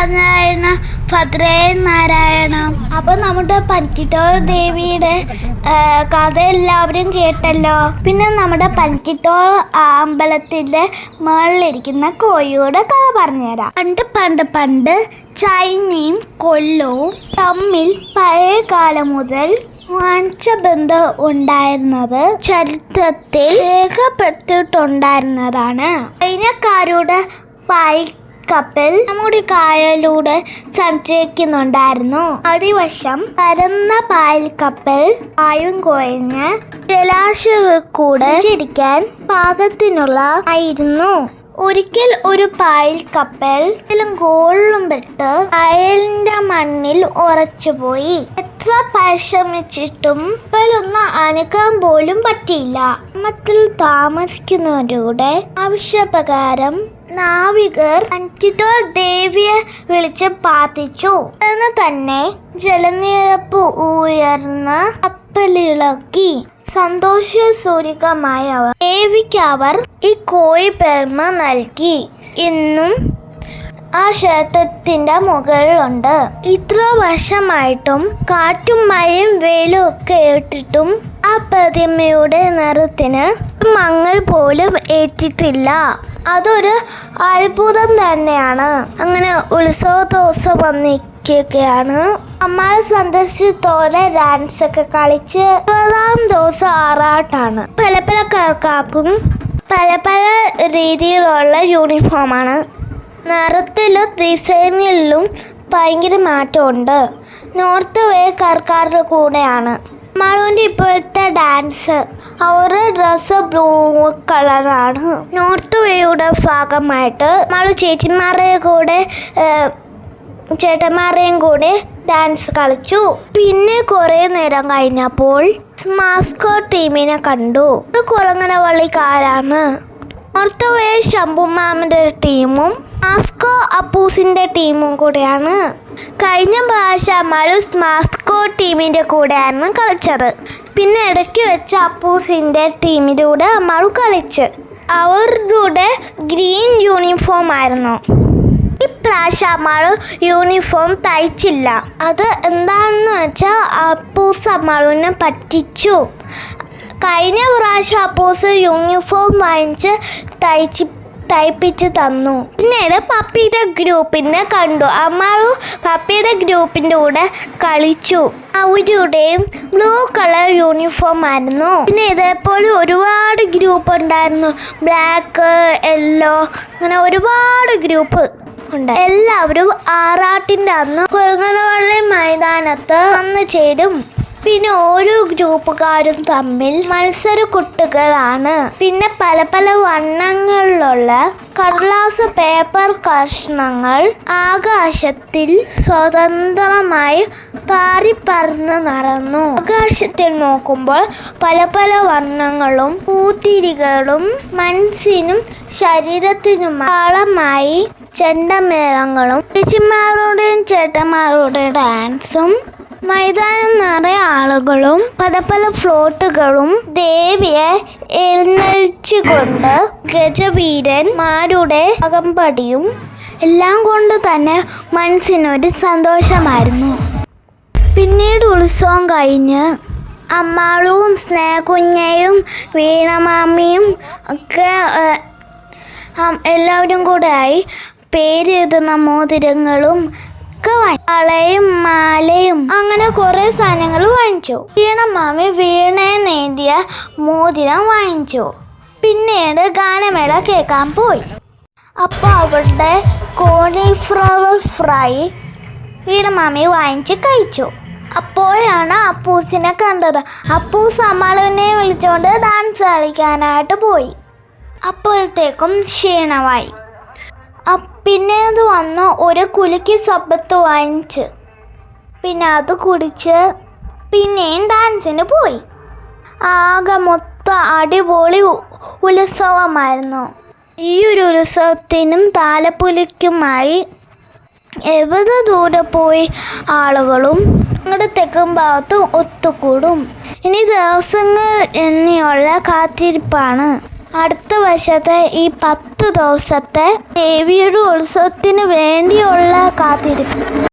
നാരായണ ഭദ്രേ നാരായണ. അപ്പൊ നമ്മുടെ പഞ്ചിത്തോ ദേവിയുടെ കഥ എല്ലാവരും കേട്ടല്ലോ. പിന്നെ നമ്മുടെ പഞ്ചിത്തോ അമ്പലത്തിന്റെ മുകളിലിരിക്കുന്ന കോഴിയുടെ കഥ പറഞ്ഞുതരാം. പണ്ട് പണ്ട് പണ്ട് ചൈനയും കൊല്ലവും തമ്മിൽ പഴയ കാലം മുതൽ ബന്ധം ഉണ്ടായിരുന്നത് ചരിത്രത്തിൽ രേഖപ്പെടുത്തിയിട്ടുണ്ടായിരുന്നതാണ്. ചൈനക്കാരുടെ പായ് കപ്പൽ നമ്മുടെ കായലൂടെ സഞ്ചരിക്കുന്നുണ്ടായിരുന്നു. അടിവശം പരന്ന പായൽ കപ്പൽ ആയും കുഴഞ്ഞ് ജലാശയക്കൂടെ കൂടെ ചിരിക്കാൻ പാകത്തിനുള്ള ആയിരുന്നു. ഒരിക്കൽ ഒരു പായൽ കപ്പൽ ഗോളിലും പെട്ട് അയലിന്റെ മണ്ണിൽ ഉറച്ചുപോയി എത്ര പരിശ്രമിച്ചിട്ടും കപ്പലൊന്നും അനക്കാൻ പോലും പറ്റിയില്ല. ഗ്രാമത്തിൽ താമസിക്കുന്നവരുടെ ആവശ്യപ്രകാരം നാവികർ അഞ്ചിതോൾ ദേവിയെ വിളിച്ച് പ്രാർത്ഥിച്ചു. എന്ന് തന്നെ ജലനിരപ്പ് ഉയർന്ന് കപ്പലിളക്കി. സന്തോഷസൂരികമായ അവർ ദേവിക്ക് അവർ ഈ കോഴി പെർമ നൽകി. ഇന്നും ആ ക്ഷേത്രത്തിന്റെ മുകളിലുണ്ട്. ഇത്ര വർഷമായിട്ടും കാറ്റും മഴയും വെയിലും ഒക്കെ ഏറ്റിട്ടും ആ പ്രതിമയുടെ നിറത്തിന് മങ്ങൾ പോലും ഏറ്റിട്ടില്ല. അതൊരു അത്ഭുതം തന്നെയാണ്. അങ്ങനെ ഉത്സവ ദിവസം വന്നിരിക്കുകയാണ് അമ്മ സന്ദർശിച്ചതോടെ ഡാൻസ് ഒക്കെ കളിച്ച് ഇരുപതാം ദിവസം ആറാട്ടാണ്. പല പല കാക്കും പല പല രീതിയിലുള്ള യൂണിഫോമാണ് നിറത്തിലും ഡിസൈനിലും ഭയങ്കര മാറ്റമുണ്ട്. നോർത്ത് വേ കർക്കാരുടെ കൂടെയാണ്. മാളുവിന്റെ ഇപ്പോഴത്തെ ഡാൻസ്. അവരുടെ ഡ്രസ്സ് ബ്ലൂ കളറാണ് നോർത്ത് വേയുടെ ഭാഗമായിട്ട് മാളു ചേച്ചിമാരുടെ കൂടെ ചേട്ടന്മാരുടെയും കൂടെ ഡാൻസ് കളിച്ചു. പിന്നെ കുറേ നേരം കഴിഞ്ഞപ്പോൾ മാസ്കോ ടീമിനെ കണ്ടു. ഇത് കുളങ്ങനവള്ളിക്കാരാണ്. നോർത്ത് ശംഭുമാമിന്റെ ടീമും മാസ്കോ അപ്പൂസിന്റെ ടീമും കൂടെയാണ്. കഴിഞ്ഞ ഭാഷ മളുസ് മാസ്കോ ടീമിന്റെ കൂടെയായിരുന്നു കളിച്ചത്. പിന്നെ ഇടയ്ക്ക് വെച്ച് അപ്പൂസിന്റെ ടീമിലൂടെ അമ്മാളു കളിച്ച്. അവരുടെ ഗ്രീൻ യൂണിഫോം ആയിരുന്നു. ഇപ്രാവശ്യം അമ്മാൾ യൂണിഫോം തയ്ച്ചില്ല. അത് എന്താണെന്ന് വെച്ചാൽ അപ്പൂസ് അമ്മാളുവിനെ പറ്റിച്ചു. കഴിഞ്ഞ പ്രാവശ്യം അപ്പൂസ് യൂണിഫോം വാങ്ങിച്ച് തയ്ച്ച് തയ്പ്പിച്ച് തന്നു. പിന്നീട് പപ്പിയുടെ ഗ്രൂപ്പിനെ കണ്ടു. അമ്മാളു പപ്പിയുടെ ഗ്രൂപ്പിന്റെ കൂടെ കളിച്ചു. അവരുടെയും ബ്ലൂ കളർ യൂണിഫോം ആയിരുന്നു. പിന്നെ ഇതേപോലെ ഒരുപാട് ഗ്രൂപ്പ് ഉണ്ടായിരുന്നു. ബ്ലാക്ക് യെല്ലോ അങ്ങനെ ഒരുപാട് ഗ്രൂപ്പ് ഉണ്ട്. എല്ലാവരും ആറാട്ടിന്റെ അന്ന് കുരങ്ങനവള്ളി മൈതാനത്ത് വന്ന് ചേരും. പിന്നെ ഓരോ ഗ്രൂപ്പുകാരും തമ്മിൽ മത്സര കുട്ടികളാണ്. പിന്നെ പല പല വണ്ണങ്ങളിലുള്ള കടലാസ് പേപ്പർ കഷ്ണങ്ങൾ ആകാശത്തിൽ സ്വതന്ത്രമായി പാറിപ്പറന്ന് നടന്നു. ആകാശത്തിൽ നോക്കുമ്പോൾ പല പല വർണങ്ങളും പൂത്തിരികളും മനസ്സിനും ശരീരത്തിനും ആളമായി ചെണ്ടമേളങ്ങളും ചേച്ചിമാരുടെയും ചേട്ടന്മാരുടെ ഡാൻസും മൈതാനം നിറയെ ആളുകളും പല പല ഫ്ലോട്ടുകളും ദേവിയെ എഴുന്നള്ളിച്ചുകൊണ്ട് ഗജവീരന്മാരുടെ അകമ്പടിയും എല്ലാം കൊണ്ട് തന്നെ മനസ്സിനൊരു സന്തോഷമായിരുന്നു. പിന്നീട് ഉത്സവം കഴിഞ്ഞ് അമ്മാളും സ്നേഹകുഞ്ഞയും വീണമാമിയും ഒക്കെ എല്ലാവരും കൂടെ ആയി പേരെഴുതുന്ന മോതിരങ്ങളും ഒക്കെ വളയും മാലയും. അങ്ങനെ കുറെ സാധനങ്ങൾ വാങ്ങിച്ചു. വീണമാമി വീണയെ നേന്തിയ മോതിരം വാങ്ങിച്ചു. പിന്നീട് ഗാനമേള കേൾക്കാൻ പോയി. അപ്പോൾ അവളുടെ കോളിഫ്ലവർ ഫ്രൈ വീണമാമി വാങ്ങിച്ച് കഴിച്ചു. അപ്പോഴാണ് അപ്പൂസിനെ കണ്ടത്. അപ്പൂസ് അമ്മാളുവിനെ വിളിച്ചുകൊണ്ട് ഡാൻസ് കളിക്കാനായിട്ട് പോയി. അപ്പോഴത്തേക്കും ക്ഷീണമായി. പിന്നെ അത് വന്ന് ഒരു കുലുക്കി സമ്പത്ത് വാങ്ങിച്ച്. പിന്നെ അത് കുടിച്ച് പിന്നെയും ഡാൻസിന് പോയി. ആകെ മൊത്തം അടിപൊളി ഉത്സവമായിരുന്നു. ഈ ഒരു ഉത്സവത്തിനും താലപ്പുലിക്കുമായി എവിടെ ദൂരെ പോയി ആളുകളും ഞങ്ങളുടെ തെക്കും ഭാഗത്തും ഒത്തുകൂടും. ഇനി ദിവസങ്ങൾ എണ്ണിയുള്ള കാത്തിരിപ്പാണ്. അടുത്ത വശത്തെ ഈ പത്ത് ദിവസത്തെ ദേവിയുടെ ഉത്സവത്തിന് വേണ്ടിയുള്ള കാത്തിരിപ്പ്.